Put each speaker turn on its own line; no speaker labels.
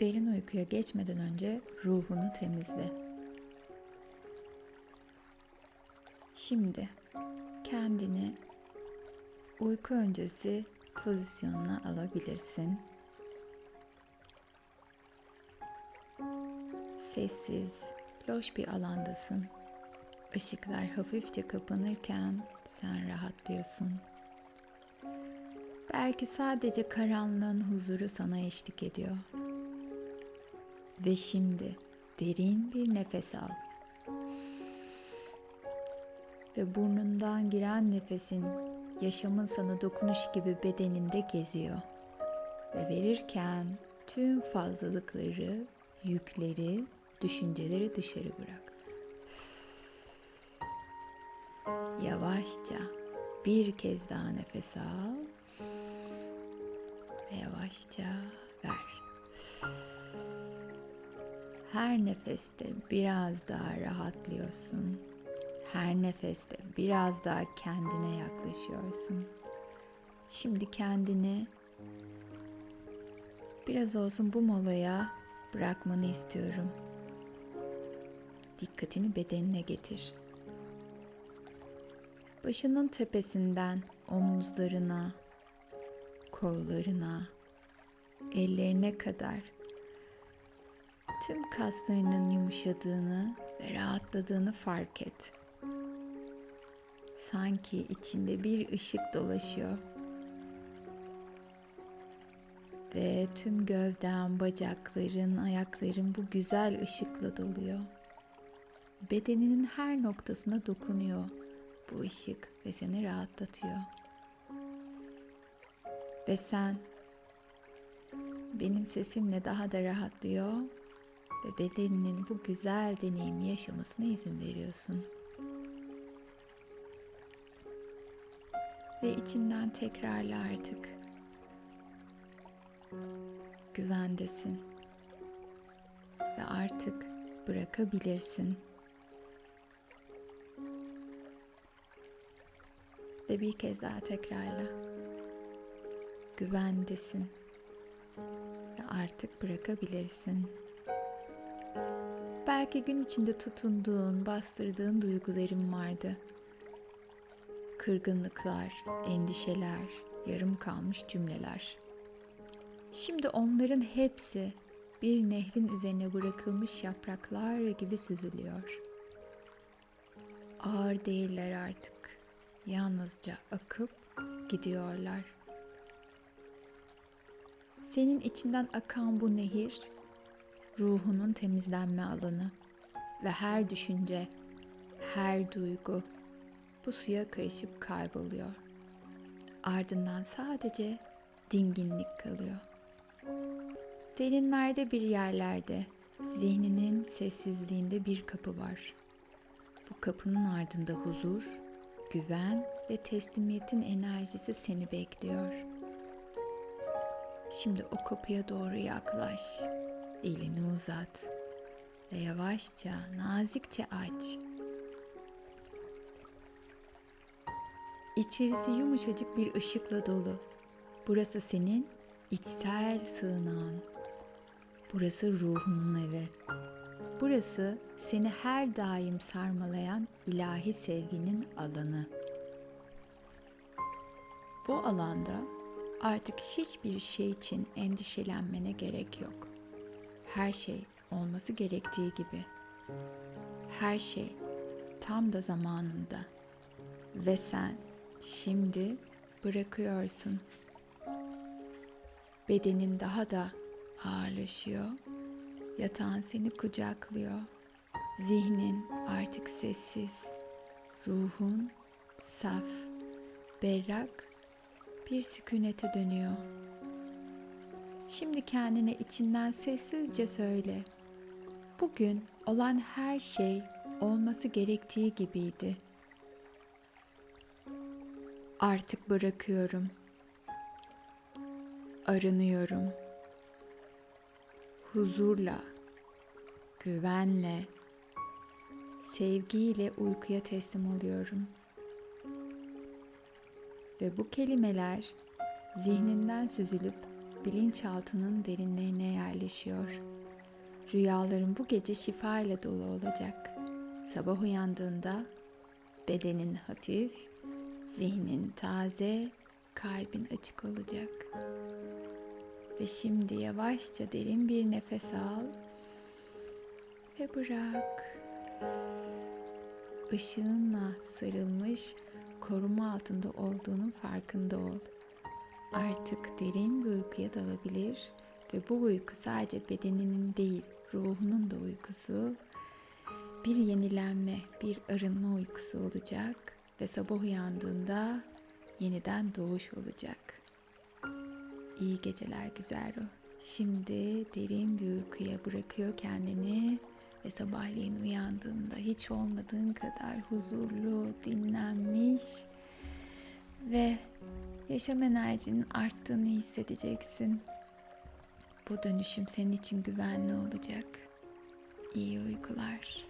Derin uykuya geçmeden önce ruhunu temizle. Şimdi kendini uyku öncesi pozisyonuna alabilirsin. Sessiz, loş bir alandasın. Işıklar hafifçe kapanırken sen rahatlıyorsun. Belki sadece karanlığın huzuru sana eşlik ediyor. Ve şimdi derin bir nefes al. Ve burnundan giren nefesin yaşamın sana dokunuş gibi bedeninde geziyor. Ve verirken tüm fazlalıkları, yükleri, düşünceleri dışarı bırak. Yavaşça bir kez daha nefes al ve yavaşça ver. Her nefeste biraz daha rahatlıyorsun. Her nefeste biraz daha kendine yaklaşıyorsun. Şimdi kendini biraz olsun bu molaya bırakmanı istiyorum. Dikkatini bedenine getir. Başının tepesinden omuzlarına, kollarına, ellerine kadar tüm kaslarının yumuşadığını ve rahatladığını fark et. Sanki içinde bir ışık dolaşıyor. Ve tüm gövden, bacakların, ayakların bu güzel ışıkla doluyor. Bedeninin her noktasına dokunuyor bu ışık ve seni rahatlatıyor. Ve sen benim sesimle daha da rahatlıyor ve bedeninin bu güzel deneyimi yaşamasına izin veriyorsun. Ve içinden tekrarla artık. Güvendesin. Ve artık bırakabilirsin. Ve bir kez daha tekrarla. Güvendesin. Ve artık bırakabilirsin. Belki gün içinde tutunduğun, bastırdığın duyguların vardı. Kırgınlıklar, endişeler, yarım kalmış cümleler. Şimdi onların hepsi bir nehrin üzerine bırakılmış yapraklar gibi süzülüyor. Ağır değiller artık. Yalnızca akıp gidiyorlar. Senin içinden akan bu nehir ruhunun temizlenme alanı ve her düşünce, her duygu bu suya karışıp kayboluyor. Ardından sadece dinginlik kalıyor. Derinlerde bir yerlerde, zihninin sessizliğinde bir kapı var. Bu kapının ardında huzur, güven ve teslimiyetin enerjisi seni bekliyor. Şimdi o kapıya doğru yaklaş. Elini uzat ve yavaşça, nazikçe aç. İçerisi yumuşacık bir ışıkla dolu. Burası senin içsel sığınağın. Burası ruhunun evi. Burası seni her daim sarmalayan ilahi sevginin alanı. Bu alanda artık hiçbir şey için endişelenmene gerek yok. Her şey olması gerektiği gibi. Her şey tam da zamanında. Ve sen şimdi bırakıyorsun. Bedenin daha da ağırlaşıyor. Yatağın seni kucaklıyor. Zihnin artık sessiz. Ruhun saf, berrak bir sükunete dönüyor. Şimdi kendine içinden sessizce söyle. Bugün olan her şey olması gerektiği gibiydi. Artık bırakıyorum. Arınıyorum. Huzurla, güvenle, sevgiyle uykuya teslim oluyorum. Ve bu kelimeler zihninden süzülüp bilinçaltının derinlerine yerleşiyor. Rüyaların bu gece şifa ile dolu olacak. Sabah uyandığında bedenin hafif, zihnin taze, kalbin açık olacak. Ve şimdi yavaşça derin bir nefes al ve bırak. Işığınla sarılmış, koruma altında olduğunun farkında ol. Artık derin bir uykuya dalabilir ve bu uyku sadece bedeninin değil, ruhunun da uykusu. Bir yenilenme, bir arınma uykusu olacak ve sabah uyandığında yeniden doğuş olacak. İyi geceler güzel ruh. Şimdi derin bir uykuya bırakıyor kendini ve sabahleyin uyandığında hiç olmadığın kadar huzurlu, dinlenmiş ve yaşam enerjinin arttığını hissedeceksin. Bu dönüşüm senin için güvenli olacak. İyi uykular.